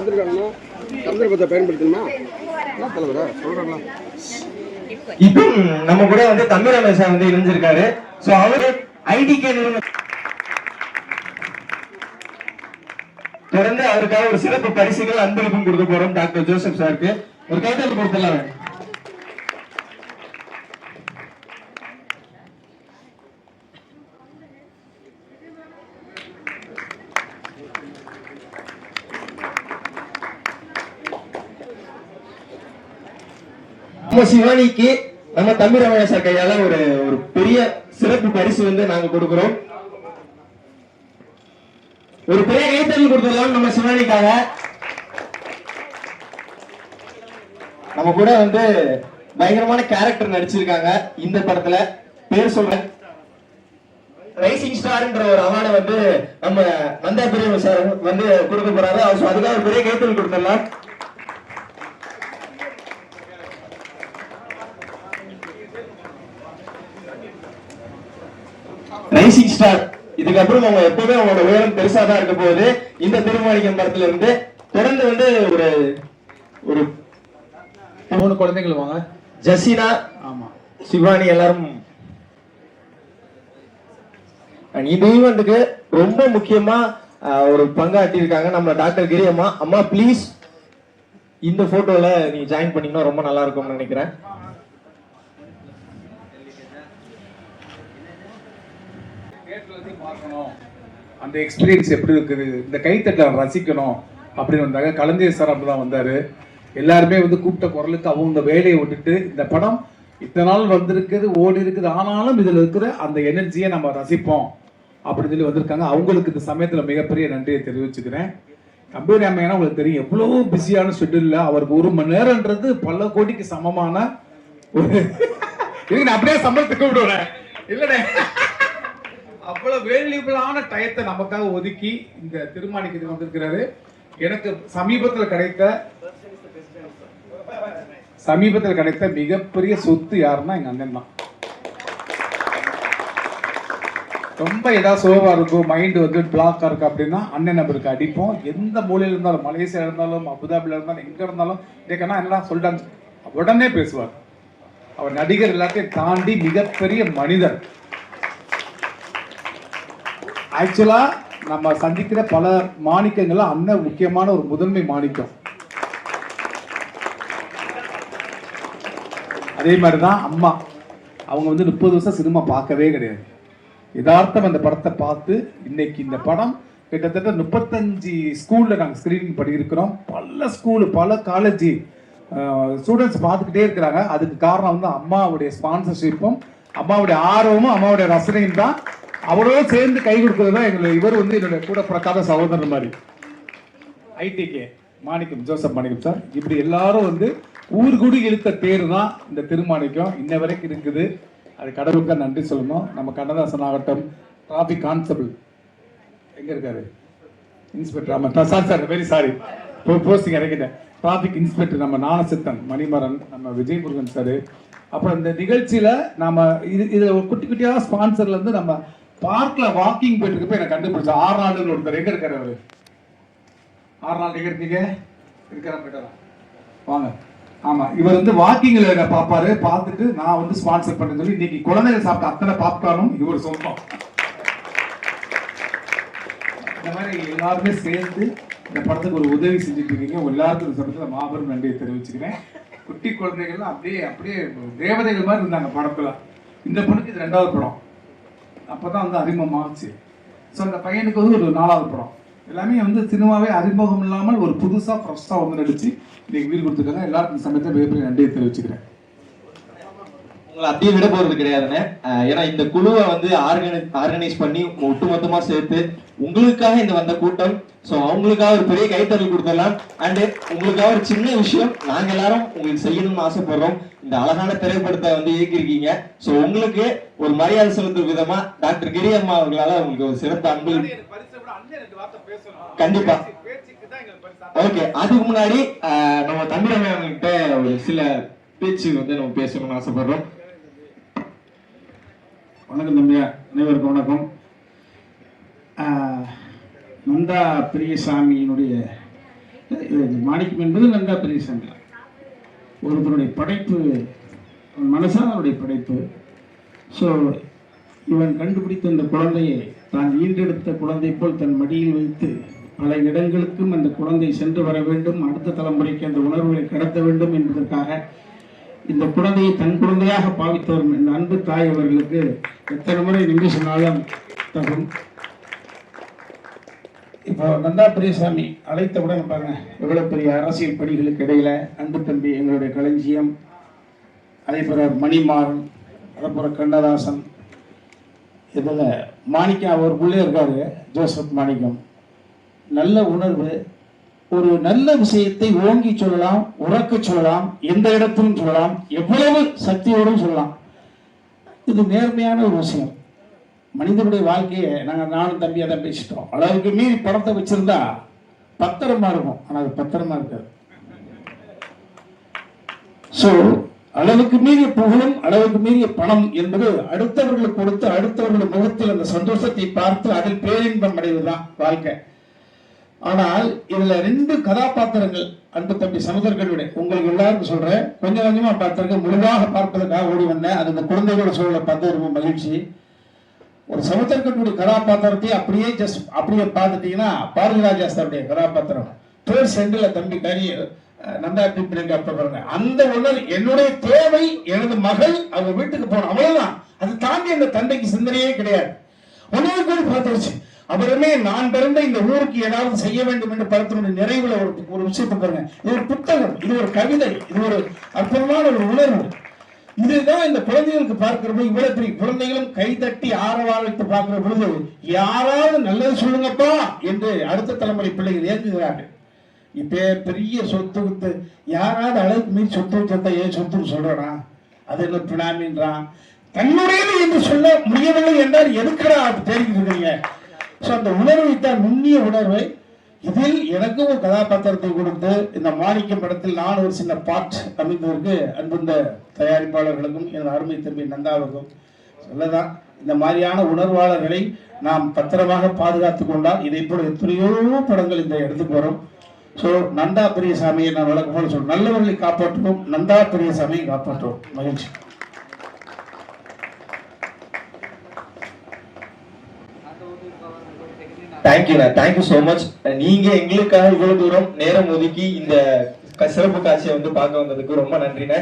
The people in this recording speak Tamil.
வந்திருக்காங்கன்னா சந்தர்ப்பத்தை பயன்படுத்தணுமா? என்ன தலைவரா சொல்றாங்களா இப்போ நம்ம கூட வந்து தமிழ் அமைச்சர் வந்து இணைஞ்சிருக்காரு. சோ அவரு ஐடிகே நிறுவனம் தொடர்ந்து அவருக்காக ஒரு சிறப்பு பரிசுகள் அன்பளிப்பும் கொடுக்க போறோம் டாக்டர் ஜோசப் சாருக்கு. ஒரு கைத்தல் கொடுத்துடலாம். நம்ம சிவானிக்கு நம்ம தம்பி சார் கையால ஒரு ஒரு பெரிய சிறப்பு பரிசு வந்து நாங்க கொடுக்கிறோம். ஒரு பெரிய கைத்தறி கொடுத்துருக்கோம் நம்ம சிவானிக்காக. நம்ம கூட வந்து பயங்கரமான கேரக்டர் நடிச்சிருக்காங்க இந்த படத்துல. பேர் சொல்றேன். ரைசிங் ஸ்டார்ன்ற ஒரு அவார்டை வந்து நம்ம நந்தா பிரியம் சார் வந்து கொடுக்க போறாரு. அவர் அதுக்காக ஒரு பெரிய கைத்தறி கொடுத்துடலாம். ரைசிங் ஸ்டார் இதுக்கப்புறம் அவங்க எப்பவுமே அவங்களோட உயரம் பெருசா தான் இருக்க போகுது. இந்த திருமாளிகம் படத்துல இருந்து தொடர்ந்து வந்து ஒரு ஒரு மூணு குழந்தைகள் வாங்க ஜசீனா ஆமா. சிவானி எல்லாரும். இந்த ஈவெண்ட்டுக்கு ரொம்ப முக்கியமா ஒரு பங்காட்டி இருக்காங்க நம்ம டாக்டர் கிரி அம்மா ப்ளீஸ் இந்த போட்டோல நீ ஜாயின் பண்ணீங்கன்னா ரொம்ப நல்லா இருக்கும்னு நினைக்கிறேன். பார்க்கணும். அந்த எக்ஸ்பீரியன்ஸ் எப்படி இருக்குது? இந்த கைத்தட்டலை ரசிக்கணும் அப்படின்னு வந்தாங்க. கலைஞர் சார் அப்படிதான் வந்தார். எல்லாருமே வந்து கூப்பிட்ட குரலுக்கு அவங்க இந்த வேலையை விட்டுட்டு இந்த படம் இத்தனை நாள் வந்திருக்குது ஓடி இருக்குது ஆனாலும் இதில் இருக்கிற அந்த எனர்ஜியை நம்ம ரசிப்போம் அப்படின்னு சொல்லி வந்திருக்காங்க. அவங்களுக்கு இந்த சமயத்தில் மிகப்பெரிய நன்றியை தெரிவிச்சுக்கிறேன். கம்பீர் அம்மையான உங்களுக்கு தெரியும் எவ்வளோ பிஸியான ஷெட்யூலில் அவருக்கு ஒரு மணி நேரம்ன்றது பல கோடிக்கு சமமான ஒரு இதுக்கு நான் அப்படியே சம்பளத்துக்கு விடுவேன் இல்லைண்ணே. அவ்வளவு வேல்யூபிளான டயத்தை நமக்காக ஒதுக்கி இந்த திருமாணிக்கு வந்திருக்கிறாரு. எனக்கு சமீபத்தில் கிடைத்த சமீபத்தில் கிடைத்த மிகப்பெரிய சொத்து யாருன்னா எங்க அண்ணன் தான். ரொம்ப ஏதாவது சோவா இருக்கும் மைண்ட் வந்து பிளாக்கா இருக்கு அப்படின்னா அண்ணன் நம்பருக்கு அடிப்போம். எந்த மூலையில இருந்தாலும் மலேசியா இருந்தாலும் அபுதாபில இருந்தாலும் எங்க இருந்தாலும் கேட்கனா என்ன சொல்லிட்டாங்க உடனே பேசுவார். அவர் நடிகர் எல்லாத்தையும் தாண்டி மிகப்பெரிய மனிதர். ஆக்சுவலாக நம்ம சந்திக்கிற பல மாணிக்கங்கள் அண்ணன் முக்கியமான ஒரு முதன்மை மாணிக்கம். அதே மாதிரி தான் அம்மா. அவங்க வந்து முப்பது வருஷம் சினிமா பார்க்கவே கிடையாது. யதார்த்தம் அந்த படத்தை பார்த்து இன்னைக்கு இந்த படம் கிட்டத்தட்ட முப்பத்தஞ்சு ஸ்கூலில் நாங்கள் ஸ்க்ரீனிங் பண்ணியிருக்கிறோம் பல ஸ்கூலு பல காலேஜ் ஸ்டூடெண்ட்ஸ் பார்த்துக்கிட்டே இருக்கிறாங்க. அதுக்கு காரணம் வந்து அம்மாவுடைய ஸ்பான்சர்ஷிப்பும் அம்மாவுடைய ஆர்வமும் அம்மாவுடைய ரசனையும் தான் அவரோட சேர்ந்து கை கொடுக்கறது தான் எங்களை இவர் வந்து என்னுடைய கூட பிறக்காத சகோதரர் மாதிரி. ஐடிகே மாணிக்கம் ஜோசப் மாணிக்கம் சார். இப்படி எல்லாரும் வந்து ஊர் கூடி இழுத்த தேர் தான் இந்த திருமாணிக்கம். இன்ன வரைக்கும் இருக்குது. அது கடவுளுக்கு நன்றி சொல்லணும். நம்ம கண்ணதாசன் ஆகட்டும் டிராபிக் கான்ஸ்டபிள் எங்க இருக்காரு? இன்ஸ்பெக்டர் ஆமா sir sir very sorry posting இறக்கிட்டேன். Traffic inspector நம்ம நானசித்தன் மணிமரன் நம்ம விஜய் முருகன் சார். அப்புறம் இந்த நிகழ்ச்சியில் நம்ம இது இதில் ஒரு குட்டி குட்டியாக ஸ்பான்சர்லேருந்து நம்ம பார்க்ல வாக்கிங் போயிட்டு இருக்கப்ப எனக்கு கண்டுபிடிச்சோம் ஆறு நாடுகள் ஒருத்தர் எங்க இருக்காரு அவரு? ஆறு நாள் எங்க இருக்கீங்க? இருக்கிற போயிட்டாரா? வாங்க. ஆமா இவர் வந்து வாக்கிங்ல என்ன பாப்பாரு பார்த்துட்டு நான் வந்து ஸ்பான்சர் பண்ணேன்னு சொல்லி இன்னைக்கு குழந்தைகள் சாப்பிட்ட அத்தனை பாப்கார்னும் இவர் சொந்தம். இந்த மாதிரி எல்லாருமே சேர்ந்து இந்த படத்துக்கு ஒரு உதவி செஞ்சுட்டு இருக்கீங்க. எல்லாருக்கும் இந்த மாபெரும் நன்றியை தெரிவிச்சுக்கிறேன். குட்டி குழந்தைகள்லாம் அப்படியே அப்படியே தேவதைகள் மாதிரி இருந்தாங்க படத்துல. இந்த படத்துக்கு இது ரெண்டாவது படம். அப்பதான் வந்து அறிமுகமாகச்சு ஸோ அந்த பையனுக்கு வந்து ஒரு நாலாவது படம். எல்லாமே வந்து சினிமாவே அறிமுகம் இல்லாமல் ஒரு புதுசாக ஃப்ரெஷ்ஷாக வந்து நடித்து இன்றைக்கி வீடு கொடுத்துருக்காங்க. எல்லாருக்கும் இந்த சமயத்தில் மிகப்பெரிய நன்றியை தெரிவிச்சுக்கிறேன். உங்களை அப்படியே விட போறது கிடையாதுன்னு ஏன்னா இந்த குழுவை வந்து ஆர்கனை ஆர்கனைஸ் பண்ணி ஒட்டுமொத்தமா சேர்த்து உங்களுக்காக இந்த வந்த கூட்டம் ஸோ அவங்களுக்காக ஒரு பெரிய கைத்தறல் கொடுத்துடலாம். அண்டு உங்களுக்காக ஒரு சின்ன விஷயம் நாங்கள் எல்லாரும் உங்களுக்கு செய்யணும்னு ஆசைப்படுறோம். இந்த அழகான திரைப்படத்தை வந்து இயக்கியிருக்கீங்க. ஸோ உங்களுக்கு ஒரு மரியாதை செலுத்தும் விதமா டாக்டர் கிரி அம்மா அவர்களால் உங்களுக்கு ஒரு சிறந்த அன்பு. கண்டிப்பா. ஓகே அதுக்கு முன்னாடி நம்ம தமிழக கிட்ட ஒரு சில பேச்சு வந்து நம்ம பேசணும்னு ஆசைப்படுறோம். வணக்கம் தம்பியா அனைவருக்கும் வணக்கம். நந்தா பிரியசாமியினுடைய மாணிக்கம் என்பது நந்தா பெரியசாமி ஒருத்தருடைய படைப்பு அவன் மனசா அவருடைய படைப்பு. ஸோ இவன் கண்டுபிடித்த இந்த குழந்தையை தான் ஈன்றெடுத்த குழந்தை போல் தன் மடியில் வைத்து பல இடங்களுக்கும் அந்த குழந்தை சென்று வர வேண்டும் அடுத்த தலைமுறைக்கு அந்த உணர்வுகளை கடத்த வேண்டும் என்பதற்காக இந்த குழந்தையை தன் குழந்தையாக பாவித்து வரும் இந்த அன்பு தாய் அவர்களுக்கு எத்தனை முறை நின்று சொன்னாலும் தகும். இப்போ நந்தா பெரியசாமி அழைத்தவுடன் பாருங்க எவ்வளவு பெரிய அரசியல் பணிகளுக்கு இடையில அன்பு தம்பி எங்களுடைய களஞ்சியம் அதே போல மணிமாறன் அதே போல கண்ணதாசன் இதில் மாணிக்கம் அவர் உள்ளே இருக்காரு ஜோசப் மாணிக்கம். நல்ல உணர்வு ஒரு நல்ல விஷயத்தை ஓங்கி சொல்லலாம் உறக்க சொல்லலாம் எந்த இடத்திலும் சொல்லலாம் எவ்வளவு சக்தியோடும் சொல்லலாம். இது நேர்மையான ஒரு விஷயம். மனிதனுடைய வாழ்க்கையை நாங்கள் நானும் தம்பியாக தான் பேசிட்டோம். அளவுக்கு மீறி படத்தை வச்சிருந்தா பத்திரமா இருக்கும். ஆனால் அது பத்திரமா இருக்காது. ஸோ அளவுக்கு மீறிய புகழும் அளவுக்கு மீறிய பணம் என்பது அடுத்தவர்களுக்கு கொடுத்து அடுத்தவர்கள் முகத்தில் அந்த சந்தோஷத்தை பார்த்து அதில் பேரின்பம் அடைவதுதான் வாழ்க்கை. ஆனால் இதுல ரெண்டு கதாபாத்திரங்கள் அன்பு தம்பி சமுதர்களுடைய உங்களுக்கு எல்லாருக்கும் சொல்றேன். கொஞ்சம் கொஞ்சமா பார்த்திருக்கேன் முழுதாக பார்ப்பதற்காக ஓடி வந்தேன். அது இந்த குழந்தைகளோட சூழலை பார்த்து ரொம்ப மகிழ்ச்சி. ஒரு சமுத்திரக்கட்டுடைய கதாபாத்திரத்தை அப்படியே ஜஸ்ட் அப்படியே பார்த்துட்டீங்கன்னா பாரதிராஜா சாருடைய கதாபாத்திரம். தேர் சென்டில் தம்பி கனி அஹ், நந்தா பிரிங்க பாருங்க. அந்த உணர் என்னுடைய தேவை எனது மகள் அவங்க வீட்டுக்கு போன அவ்வளவுதான். அது தாண்டி அந்த தந்தைக்கு சிந்தனையே கிடையாது. உணவு கூட பார்த்துருச்சு அவருமே நான் பிறந்த இந்த ஊருக்கு ஏதாவது செய்ய வேண்டும் என்று படத்தினுடைய நிறைவுல ஒரு ஒரு விஷயத்தை பாருங்க. இது ஒரு புத்தகம் இது ஒரு கவிதை இது ஒரு அற்புதமான ஒரு உணர்வு. இதுதான் இந்த குழந்தைகளுக்கு பார்க்கிற போது இவ்வளவு பெரிய குழந்தைகளும் கைதட்டி ஆரவாரத்தை பார்க்கிற பொழுது யாராவது நல்லது சொல்லுங்கப்பா என்று அடுத்த தலைமுறை பிள்ளைகள் ஏங்குகிறார்கள். இப்போ பெரிய சொத்து வித்து யாராவது அளவுக்கு மீறி சொத்து வச்சா ஏன் சொத்துன்னு சொல்றானா? அது என்ன பினாமின்றான் தன்னுடையது என்று சொல்ல முடியவில்லை என்றால் எதுக்குடா அப்படி தேடிக்கிட்டு இருக்கீங்க ஸோ அந்த உணர்வை தான் நுண்ணிய உணர்வை இதில் எனக்கும் ஒரு கதாபாத்திரத்தை கொடுத்து இந்த மாணிக்கம் படத்தில் நான் ஒரு சின்ன பாட் அமைந்ததற்கு அன்புந்த தயாரிப்பாளர்களுக்கும் எனது அருமை தம்பி நந்தாவுக்கும் சொல்லதான் இந்த மாதிரியான உணர்வாளர்களை நாம் பத்திரமாக பாதுகாத்து கொண்டால் இதை போல எத்தனையோ படங்கள் இந்த இடத்துக்கு வரும். ஸோ நந்தா பெரியசாமியை நான் வழக்கம் போல சொல்றேன். நல்லவர்களை காப்பாற்றுவோம் நந்தா பெரியசாமியை காப்பாற்றுவோம். மகிழ்ச்சி. தேங்க்யூண்ணா தேங்க்யூ ஸோ மச் நீங்க எங்களுக்காக இவ்வளவு தூரம் நேரம் ஒதுக்கி இந்த சிறப்பு காட்சியை வந்து பார்க்க வந்ததுக்கு ரொம்ப நன்றிண்ணே.